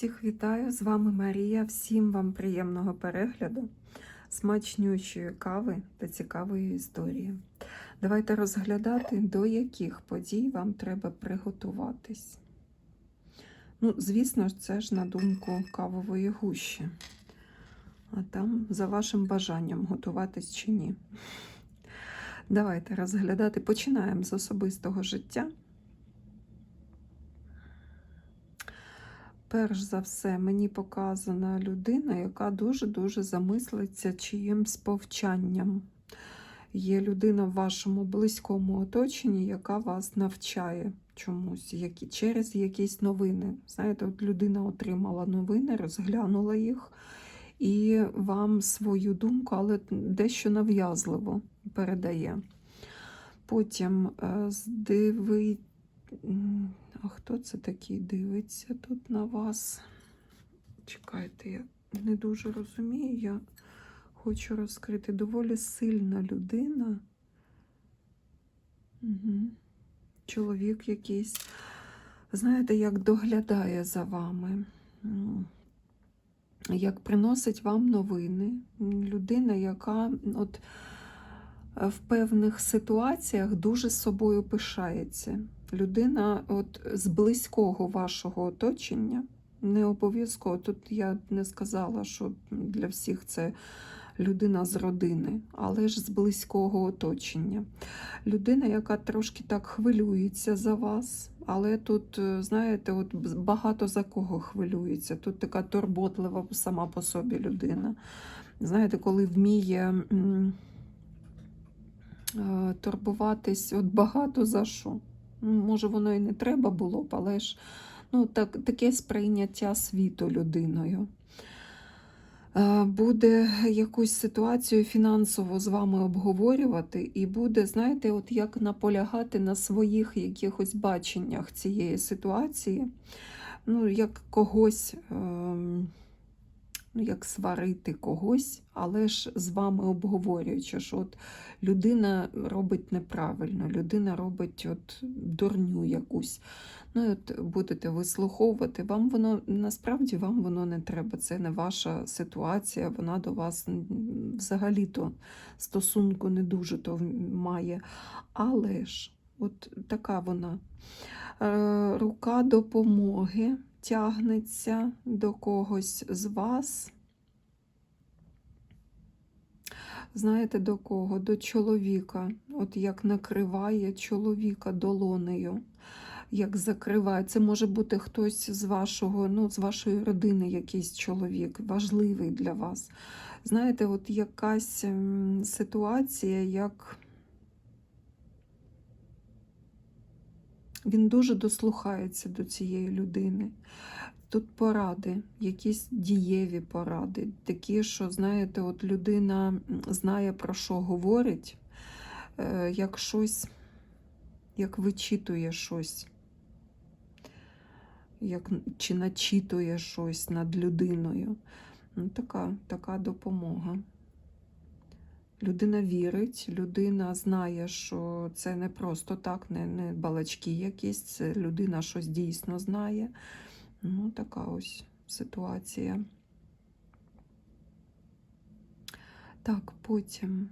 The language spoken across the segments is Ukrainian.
Всіх вітаю! З вами Марія. Всім вам приємного перегляду, смачнючої кави та цікавої історії. Давайте розглядати, до яких подій вам треба приготуватись. Ну, звісно це ж на думку кавової гущі. А там за вашим бажанням готуватись чи ні. Давайте розглядати. Починаємо з особистого життя. Перш за все, мені показана людина, яка дуже-дуже замислиться чиїмсь повчанням. Є людина в вашому близькому оточенні, яка вас навчає чомусь, які, через якісь новини. Знаєте, от людина отримала новини, розглянула їх і вам свою думку, але дещо нав'язливо передає. Потім е, здиви... М, А хто це такий дивиться тут на вас? Чекайте, я не дуже розумію. Я хочу розкрити доволі сильна людина. Угу. Чоловік якийсь, знаєте, як доглядає за вами, як приносить вам новини. Людина, яка от в певних ситуаціях дуже собою пишається. Людина от з близького вашого оточення, не обов'язково. Тут я не сказала, що для всіх це людина з родини, але ж з близького оточення. Людина, яка трошки так хвилюється за вас, але тут, е, знаєте, от багато за кого хвилюється. Тут така турботлива сама по собі людина. Знаєте, коли вміє. е, Турбуватись от багато за що. Може, воно і не треба було б, але ж ну, так, таке сприйняття світу людиною. Е, Буде якусь ситуацію фінансово з вами обговорювати, і буде, знаєте, от як наполягати на своїх якихось баченнях цієї ситуації, ну, як когось, ем, ну, як сварити когось, але ж з вами обговорюючи, що от людина робить неправильно, людина робить от дурню якусь. Ну, от будете вислуховувати, вам воно насправді вам воно не треба. Це не ваша ситуація, вона до вас взагалі-то стосунку не дуже то має. Але ж, от така вона е, рука допомоги тягнеться до когось з вас. Знаєте до кого? До чоловіка. От як накриває чоловіка долонею, як закриває. Це може бути хтось з вашого, ну, з вашої родини, якийсь чоловік, важливий для вас. Знаєте, от якась ситуація, як він дуже дослухається до цієї людини. Тут поради, якісь дієві поради, такі, що, знаєте, от людина знає, про що говорить, е, як щось, як вичитує щось, як, чи начитує щось над людиною. Ну, така, така допомога. Людина вірить, людина знає, що це не просто так, не, не балачки якісь, це людина щось дійсно знає. Ну, така ось ситуація. Так, потім.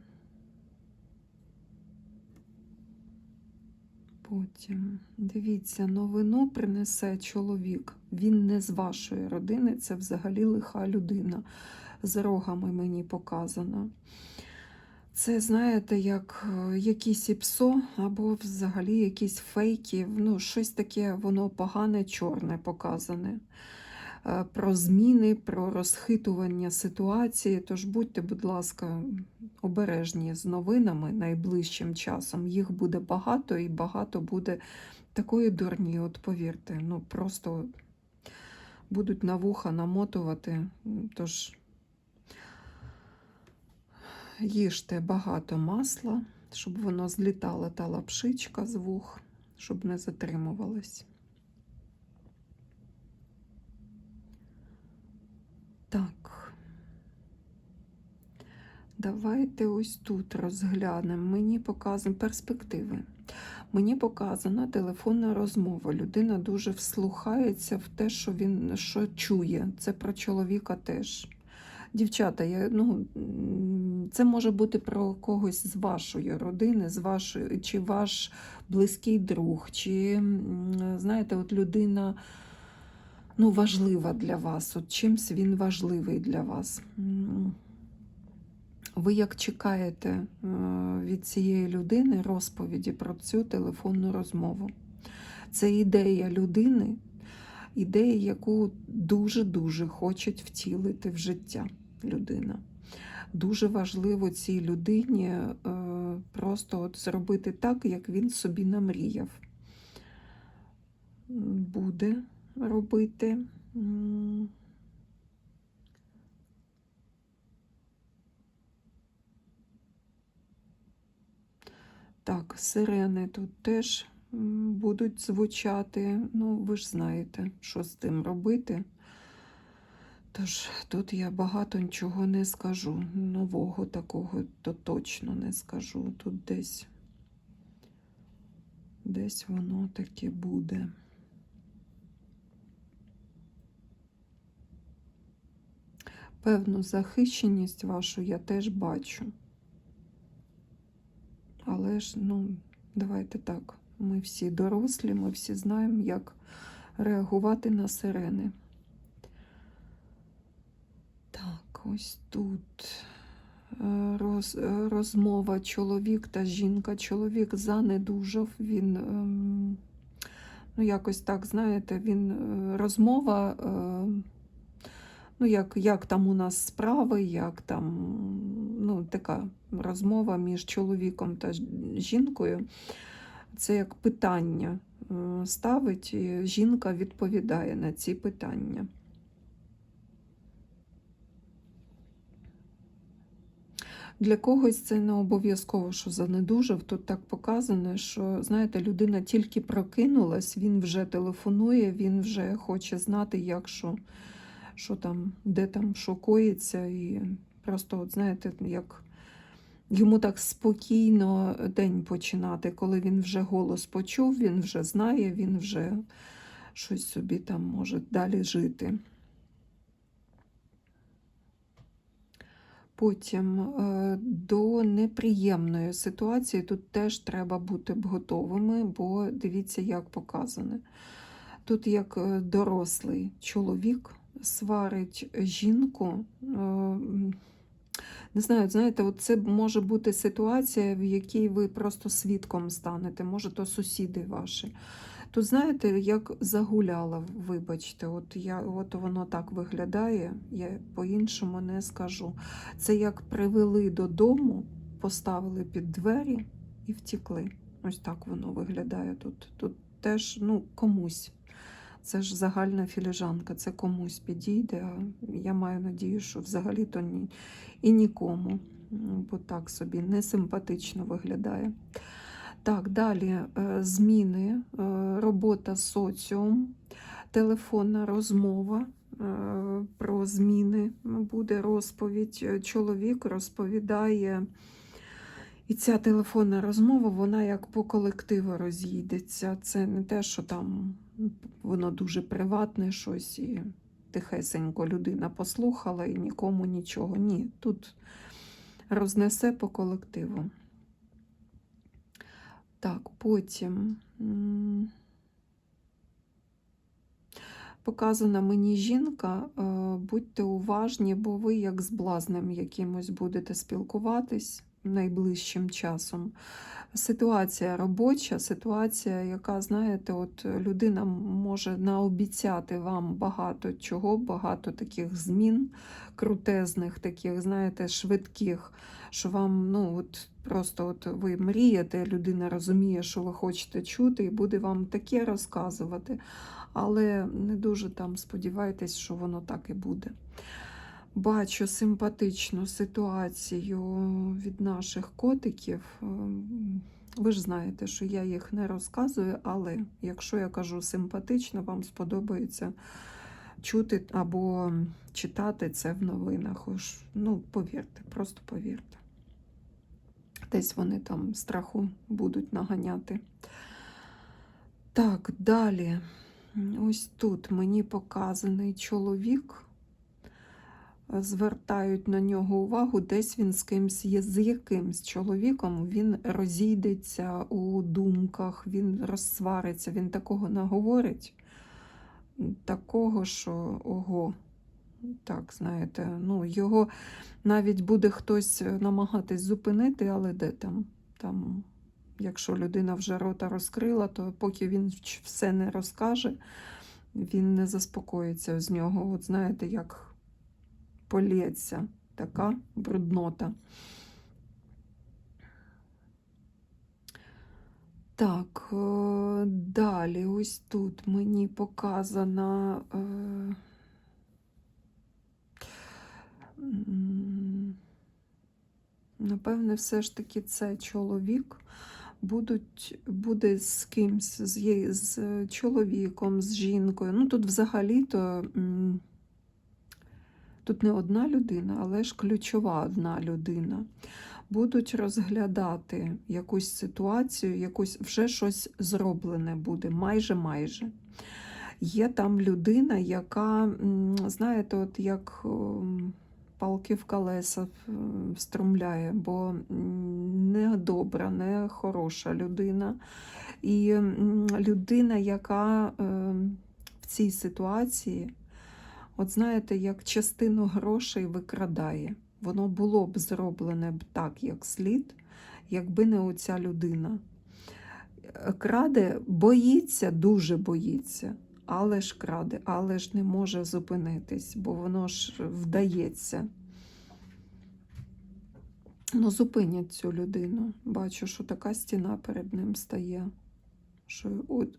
Потім, дивіться, новину принесе чоловік. Він не з вашої родини, це взагалі лиха людина. З рогами мені показано. Це, знаєте, як е, якісь іпсо або взагалі якісь фейки, ну, щось таке, воно погане, чорне показане. Е, Про зміни, про розхитування ситуації. Тож будьте, будь ласка, обережні з новинами найближчим часом. Їх буде багато і багато буде такої дурні, от повірте. Ну, просто будуть на вуха намотувати. Тож їжте багато масла, щоб воно злітала та лапшичка з вух, щоб не затримувалась. Так. Давайте ось тут розглянемо. Мені показуємо перспективи. Мені показана телефонна розмова. Людина дуже вслухається в те, що він що чує. Це про чоловіка теж. Дівчата, я, ну, це може бути про когось з вашої родини, з вашої, чи ваш близький друг, чи знаєте, от людина ну, важлива для вас. От чимсь він важливий для вас. Ви як чекаєте е, від цієї людини розповіді про цю телефонну розмову? Це ідея людини, ідея, яку дуже-дуже хочуть втілити в життя людина. Дуже важливо цій людині е, просто от зробити так, як він собі намріяв. Буде робити. Так, сирени тут теж будуть звучати. Ну, ви ж знаєте, що з тим робити. Тож тут я багато нічого не скажу. Нового такого то точно не скажу. Тут десь, десь воно таки буде. Певну захищеність вашу я теж бачу. Але ж, ну, давайте так. Ми всі дорослі, ми всі знаємо, як реагувати на сирени. Так, ось тут е, роз, е, розмова чоловік та жінка. Чоловік занедужав, він, ем, ну, якось так, знаєте, він е, розмова. Ну, як, як там у нас справи, як там ну, така розмова між чоловіком та жінкою. Це як питання е, ставить, і жінка відповідає на ці питання. Для когось це не обов'язково, що занедужав. Тут так показано, що знаєте, людина тільки прокинулась, він вже телефонує, він вже хоче знати, як що що там, де там що коїться, і просто, от знаєте, як йому так спокійно день починати, коли він вже голос почув, він вже знає, він вже щось собі там може далі жити. Потім е, до неприємної ситуації тут теж треба бути готовими, бо дивіться, як показане. Тут як е, дорослий чоловік сварить жінку. Не знаю, знаєте, от це може бути ситуація, в якій ви просто свідком станете, може, то сусіди ваші. Тут, знаєте, як загуляла, вибачте, от, я, от воно так виглядає, я по-іншому не скажу. Це як привели додому, поставили під двері і втікли. Ось так воно виглядає тут. Тут теж ну, комусь. Це ж загальна філіжанка, це комусь підійде. Я маю надію, що взагалі-то ні, і нікому. Бо так собі не симпатично виглядає. Так, далі е, зміни, е, робота соціум, телефонна розмова е, про зміни буде розповідь. Чоловік розповідає. І ця телефонна розмова, вона як по колективу роз'їдеться. Це не те, що там воно дуже приватне щось, і тихесенько людина послухала і нікому нічого. Ні, тут рознесе по колективу. Так, потім. Показана мені жінка, е, будьте уважні, бо ви як з блазнем якимось будете спілкуватись найближчим часом. Ситуація робоча, ситуація, яка, знаєте, от людина може наобіцяти вам багато чого, багато таких змін, крутезних, таких, знаєте, швидких, що вам, ну, от просто от ви мрієте, людина розуміє, що ви хочете чути, і буде вам таке розказувати. Але не дуже там сподівайтесь, що воно так і буде. Бачу симпатичну ситуацію від наших котиків. Ем, Ви ж знаєте, що я їх не розказую, але якщо я кажу симпатично, вам сподобається чути або читати це в новинах. Ну, повірте, просто повірте. Десь вони там страху будуть наганяти. Так, далі. Ось тут мені показаний чоловік. Звертають на нього увагу, десь він з кимсь є, з якимсь чоловіком він розійдеться у думках, він розсвариться, він такого наговорить, такого, що ого. Так, знаєте, ну, його навіть буде хтось намагатись зупинити, але де там? Там, якщо людина вже рота розкрила, то поки він все не розкаже, він не заспокоїться з нього. От знаєте, як полється така бруднота. Так, е, далі ось тут мені показана. е, Напевне, все ж таки це чоловік будуть, буде з кимсь, з, з чоловіком, з жінкою. Ну тут взагалі-то тут не одна людина, але ж ключова одна людина. Будуть розглядати якусь ситуацію, якусь вже щось зроблене буде, майже майже. Є там людина, яка, знаєте, от як палки в колеса е, встромляє, бо не добра, не хороша людина. І людина, яка ем, в цій ситуації, от знаєте, як частину грошей викрадає. Воно було б зроблене б так, як слід, якби не оця людина. Е, Краде, боїться, дуже боїться, але ж краде, але ж не може зупинитись, бо воно ж вдається. Ну, зупинять цю людину. Бачу, що така стіна перед ним стає. Що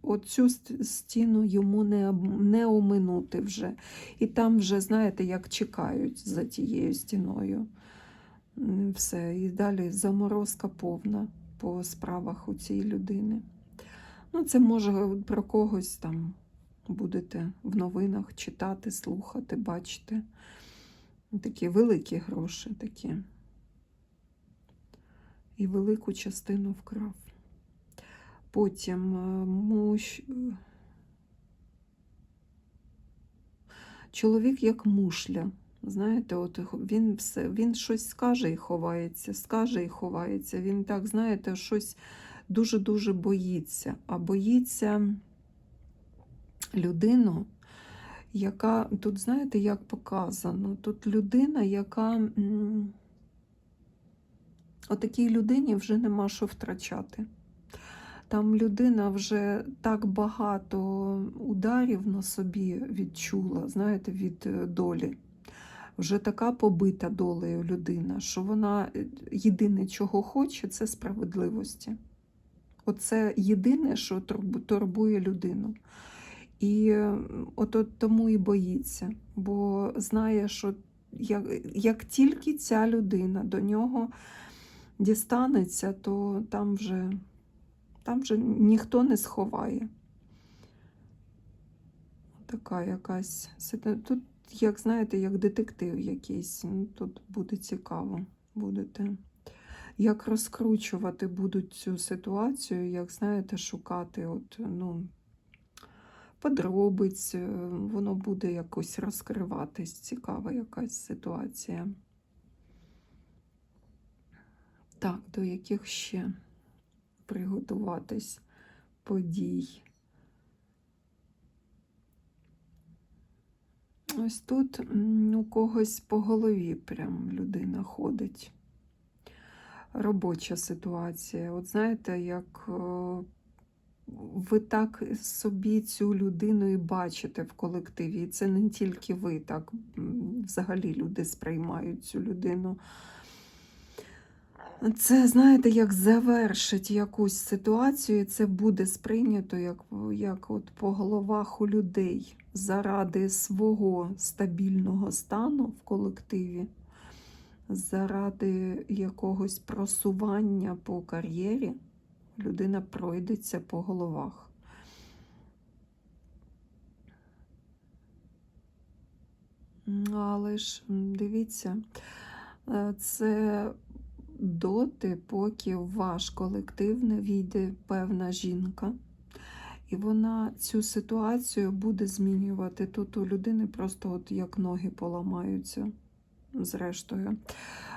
оцю ст- стіну йому не, не оминути вже. І там вже, знаєте, як чекають за тією стіною. Все. І далі заморозка повна по справах у цієї людини. Ну, це може про когось там будете в новинах читати, слухати, бачити. Такі великі гроші такі. І велику частину вкрав. Потім е, муж... чоловік як мушля. Знаєте, от він все, він щось скаже і ховається, скаже і ховається. Він так, знаєте, щось дуже-дуже боїться. А боїться людину, яка тут, знаєте, як показано, тут людина, яка отакій людині вже нема що втрачати. Там людина вже так багато ударів на собі відчула, знаєте, від е, долі. Вже така побита долею людина, що вона е, єдине, чого хоче, це справедливості. Оце єдине, що турбує людину. І е, от, тому і боїться, бо знає, що як, як тільки ця людина до нього дістанеться, то там вже, там вже ніхто не сховає. Така якась Тут, як знаєте, як детектив якийсь. Ну, Тут буде цікаво. Будете. Як розкручувати будуть цю ситуацію, як знаєте, шукати от, ну, подробиць, е, воно буде якось розкриватись. Цікава якась ситуація. Так, до яких ще приготуватись подій. Ось тут у когось по голові прям людина ходить. Робоча ситуація. От знаєте, як е, ви так собі цю людину і бачите в колективі. І це не тільки ви, так взагалі люди сприймають цю людину. Це, знаєте, як завершить якусь ситуацію, і це буде сприйнято як, як от по головах у людей заради свого стабільного стану в колективі, заради якогось просування по кар'єрі, людина пройдеться по головах. Але ж дивіться, е, це доти, поки в ваш колектив не війде певна жінка. І вона цю ситуацію буде змінювати. Тут у людини просто от як ноги поламаються, зрештою.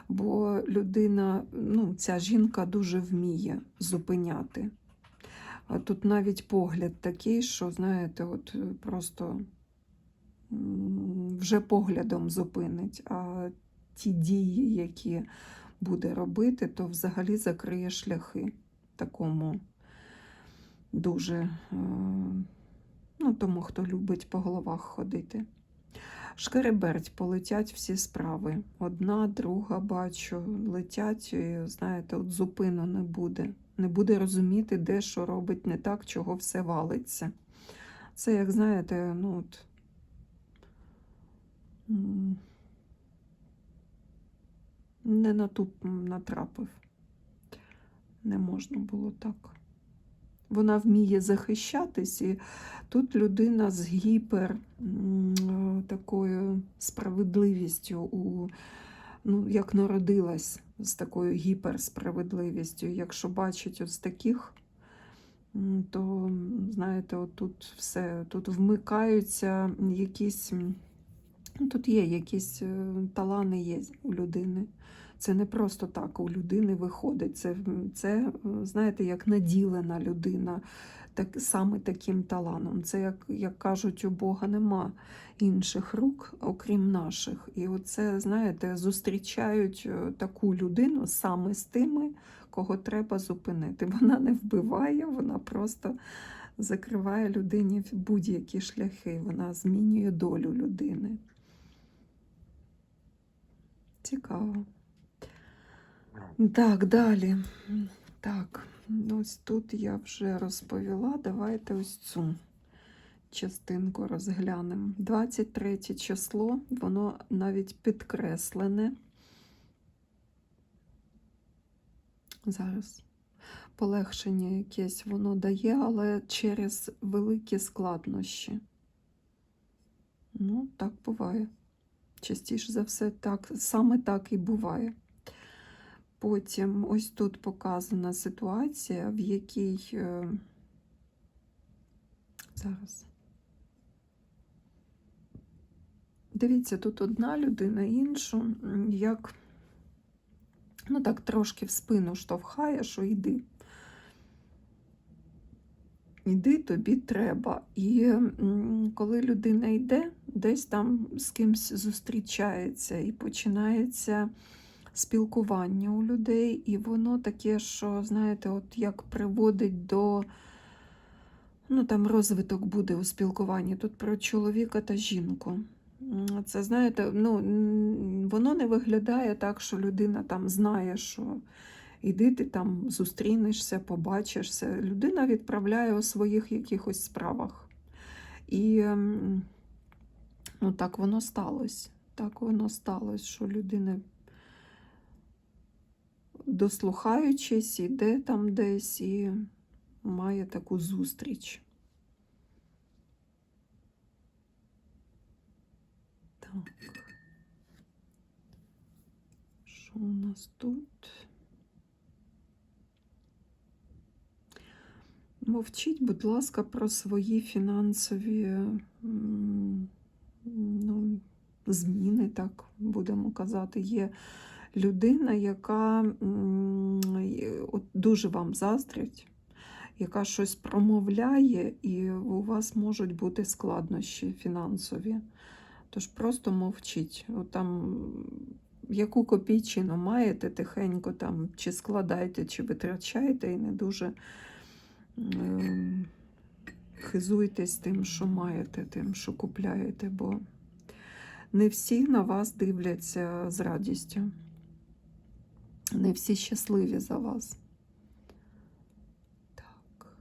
Бо людина, ну, ця жінка дуже вміє зупиняти. А тут навіть погляд такий, що, знаєте, от просто вже поглядом зупинить. А ті дії, які буде робити, то взагалі закриє шляхи такому дуже, е, ну, тому, хто любить по головах ходити. Шкереберть, полетять всі справи. Одна, друга, бачу, летять, і, знаєте, от зупину не буде. Не буде розуміти, де що робить не так, чого все валиться. Це, як знаєте, ну от. Не на ту натрапив. Не можна було так. Вона вміє захищатись, і тут людина з гіпер е, такою справедливістю, у, ну, як народилась з такою гіперсправедливістю. Якщо бачить ось таких, то, знаєте, от тут все, тут вмикаються якісь, тут є якісь е, талани є у людини. Це не просто так у людини виходить. Це, це е, знаєте, як наділена людина так, саме таким таланом. Це, як, як кажуть, у Бога нема інших рук, окрім наших. І оце, знаєте, зустрічають е, таку людину саме з тими, кого треба зупинити. Вона не вбиває, вона просто закриває людині будь-які шляхи, вона змінює долю людини. Цікаво. Так, далі. Так, ось тут я вже розповіла. Давайте ось цю частинку розглянемо. 23 число, воно навіть підкреслене. Зараз полегшення якесь воно дає, але через великі складнощі. Ну, так буває. Частіше за все, так, саме так і буває. Потім ось тут показана ситуація, в якій е, зараз. Дивіться, тут одна людина іншу, як ну так трошки в спину штовхає, що йди. Йди, тобі треба. І коли людина йде, десь там з кимсь зустрічається і починається спілкування у людей, і воно таке, що, знаєте, от як приводить до ну, там розвиток буде у спілкуванні. Тут про чоловіка та жінку. Це, знаєте, ну, воно не виглядає так, що людина там знає, що іди ти там зустрінешся, побачишся. Людина відправляє у своїх якихось справах. І ну, так воно сталося. Так воно сталося, що людина дослухаючись, іде там десь і має таку зустріч. Так. Що у нас тут? Мовчіть, будь ласка, про свої фінансові ну, зміни, так будемо казати. Є людина, яка от дуже вам заздрить, яка щось промовляє, і у вас можуть бути складнощі фінансові. Тож просто мовчіть. От там, яку копійчину маєте, тихенько там чи складайте, чи витрачаєте, і не дуже ем, хизуйтесь тим, що маєте, тим, що купляєте, бо не всі на вас дивляться з радістю. Не всі щасливі за вас. Так.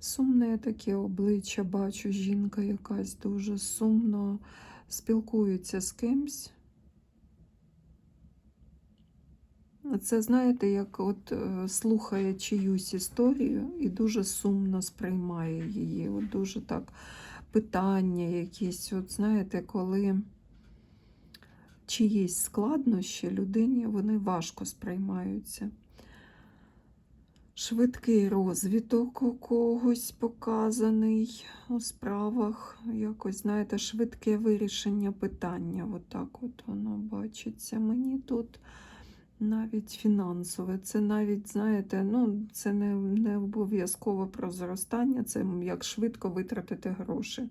Сумне таке обличчя бачу, жінка якась дуже сумно спілкується з кимсь. Це, знаєте, як от е, слухає чиюсь історію і дуже сумно сприймає її. От дуже так питання якісь, от знаєте, коли чиїсь складнощі людині вони важко сприймаються. Швидкий розвиток у когось показаний у справах, якось, знаєте, швидке вирішення питання. Отак от воно бачиться. Мені тут навіть фінансове. Це навіть, знаєте, ну, це не, не обов'язково про зростання, це як швидко витратити гроші.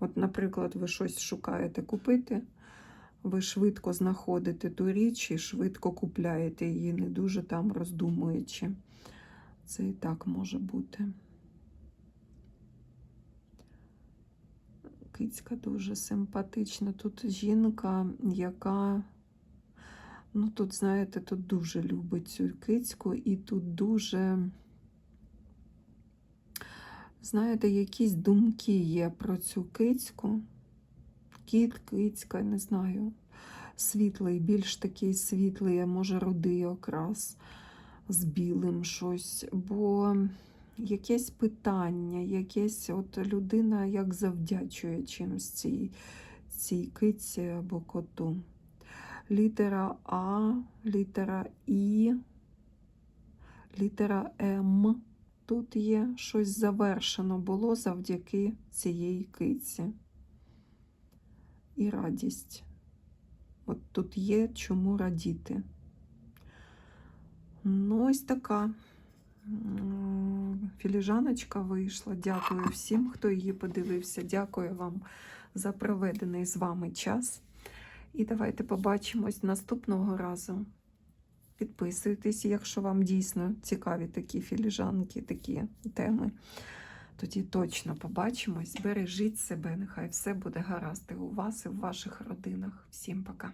От, наприклад, ви щось шукаєте купити, ви швидко знаходите ту річ і швидко купляєте її, не дуже там роздумуючи. Це і так може бути. Кицька дуже симпатична. Тут жінка, яка, ну тут, знаєте, тут дуже любить цю кицьку, і тут дуже, знаєте, якісь думки є про цю кицьку. Кіт, кицька, не знаю. Світлий, більш такий світлий, а може рудий окрас з білим щось, бо якесь питання, якесь от людина як завдячує чимсь цій, цій киці або коту. Літера А, літера І, літера М. Тут є щось завершено було завдяки цієї киці. І радість. От тут є чому радіти. Ну, ось така філіжаночка вийшла. Дякую всім, хто її подивився. Дякую вам за проведений з вами час. І давайте побачимось наступного разу. Підписуйтесь, якщо вам дійсно цікаві такі філіжанки, такі теми. Тоді точно побачимось. Бережіть себе, нехай все буде гаразд і у вас і в ваших родинах. Всім пока.